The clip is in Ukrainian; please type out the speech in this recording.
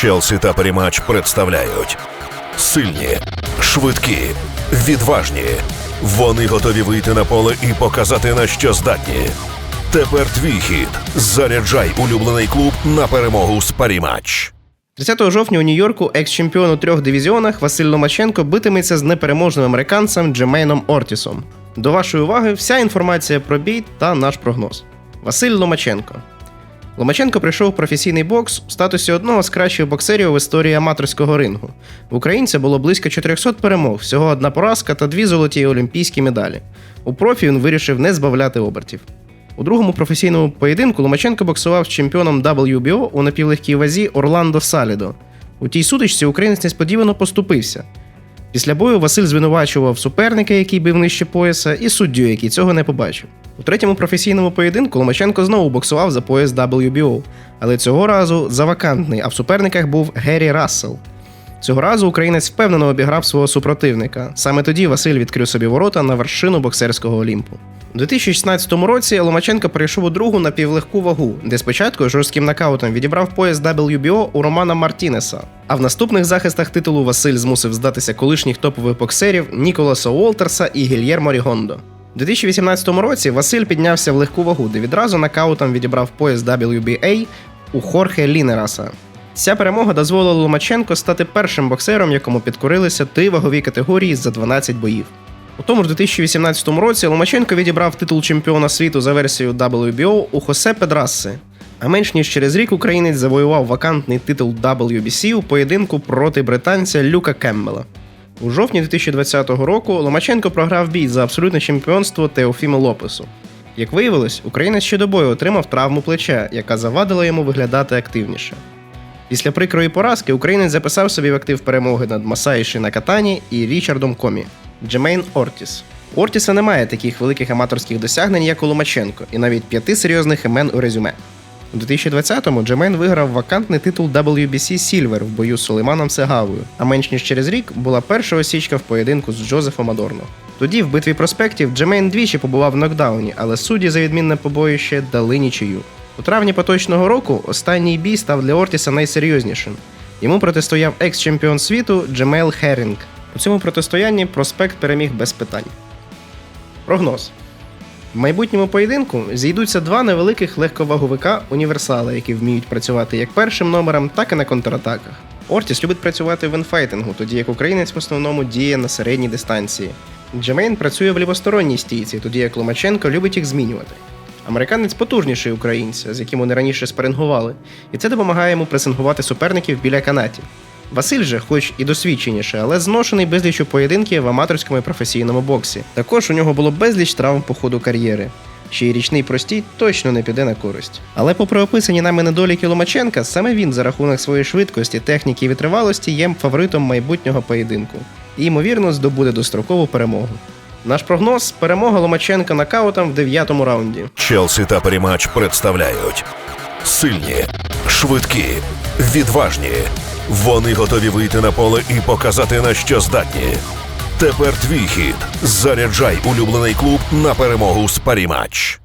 Челсі та Парімач представляють сильні, швидкі, відважні. Вони готові вийти на поле і показати на що здатні. Тепер твій хід. Заряджай улюблений клуб на перемогу з Парімач. 30 жовтня у Нью-Йорку екс-чемпіон у трьох дивізіонах Василь Ломаченко битиметься з непереможним американцем Джемейном Ортісом. До вашої уваги вся інформація про бій та наш прогноз. Василь Ломаченко. Ломаченко прийшов в професійний бокс у статусі одного з кращих боксерів в історії аматорського рингу. В українця було близько 400 перемог, всього одна поразка та дві золоті олімпійські медалі. У профі він вирішив не збавляти обертів. У другому професійному поєдинку Ломаченко боксував з чемпіоном WBO у напівлегкій вазі Орландо Салідо. У тій сутичці українець несподівано поступився. Після бою Василь звинувачував суперника, який бив нижче пояса, і суддю, який цього не побачив. У третьому професійному поєдинку Ломаченко знову боксував за пояс WBO, але цього разу за вакантний, а в суперниках був Геррі Рассел. Цього разу українець впевнено обіграв свого супротивника. Саме тоді Василь відкрив собі ворота на вершину боксерського Олімпу. У 2016 році Ломаченко перейшов у другу напівлегку вагу, де спочатку жорстким нокаутом відібрав пояс WBO у Романа Мартінеса. А в наступних захистах титулу Василь змусив здатися колишніх топових боксерів Ніколаса Уолтерса і Гільєрмо Рігондо. У 2018 році Василь піднявся в легку вагу, де відразу нокаутом відібрав пояс WBA у Хорхе Лінераса. Ця перемога дозволила Ломаченко стати першим боксером, якому підкорилися три вагові категорії за 12 боїв. У тому ж 2018 році Ломаченко відібрав титул чемпіона світу за версією WBO у Хосе Педрасси. А менш ніж через рік українець завоював вакантний титул WBC у поєдинку проти британця Люка Кеммела. У жовтні 2020 року Ломаченко програв бій за абсолютне чемпіонство Теофіму Лопесу. Як виявилось, українець ще до бою отримав травму плеча, яка завадила йому виглядати активніше. Після прикрої поразки українець записав собі в актив перемоги над Масаїші на Катані і Річардом Комі Джемейн Ортіс. У Ортіса немає таких великих аматорських досягнень, як у Ломаченко, і навіть п'яти серйозних імен у резюме. У 2020-му Джемейн виграв вакантний титул WBC Silver в бою з Сулейманом Сегавою, а менш ніж через рік була перша осічка в поєдинку з Джозефом Адорно. Тоді, в битві проспектів, Джемейн двічі побував в нокдауні, але судді за відмінне побоїще дали нічию. У травні поточного року останній бій став для Ортіса найсерйознішим. Йому протистояв екс-чемпіон світу Джемейл Херінг. У цьому протистоянні проспект переміг без питань. Прогноз. В майбутньому поєдинку зійдуться два невеликих легковаговика універсали, які вміють працювати як першим номером, так і на контратаках. Ортіс любить працювати в інфайтингу, тоді як українець в основному діє на середній дистанції. Джемейн працює в лівосторонній стійці, тоді як Ломаченко любить їх змінювати. Американець потужніший українця, з яким вони раніше спарингували, і це допомагає йому пресингувати суперників біля канатів. Василь же, хоч і досвідченіше, але зношений безлічу поєдинків в аматорському і професійному боксі. Також у нього було безліч травм по ходу кар'єри. Ще й річний простій точно не піде на користь. Але попри описані нами недоліки Ломаченка, саме він за рахунок своєї швидкості, техніки і витривалості є фаворитом майбутнього поєдинку і, ймовірно, здобуде дострокову перемогу. Наш прогноз перемога Ломаченка нокаутом в дев'ятому раунді. Челсі та Парімач представляють сильні, швидкі, відважні. Вони готові вийти на поле і показати на що здатні. Тепер твій хід. Заряджай улюблений клуб на перемогу з Парімач.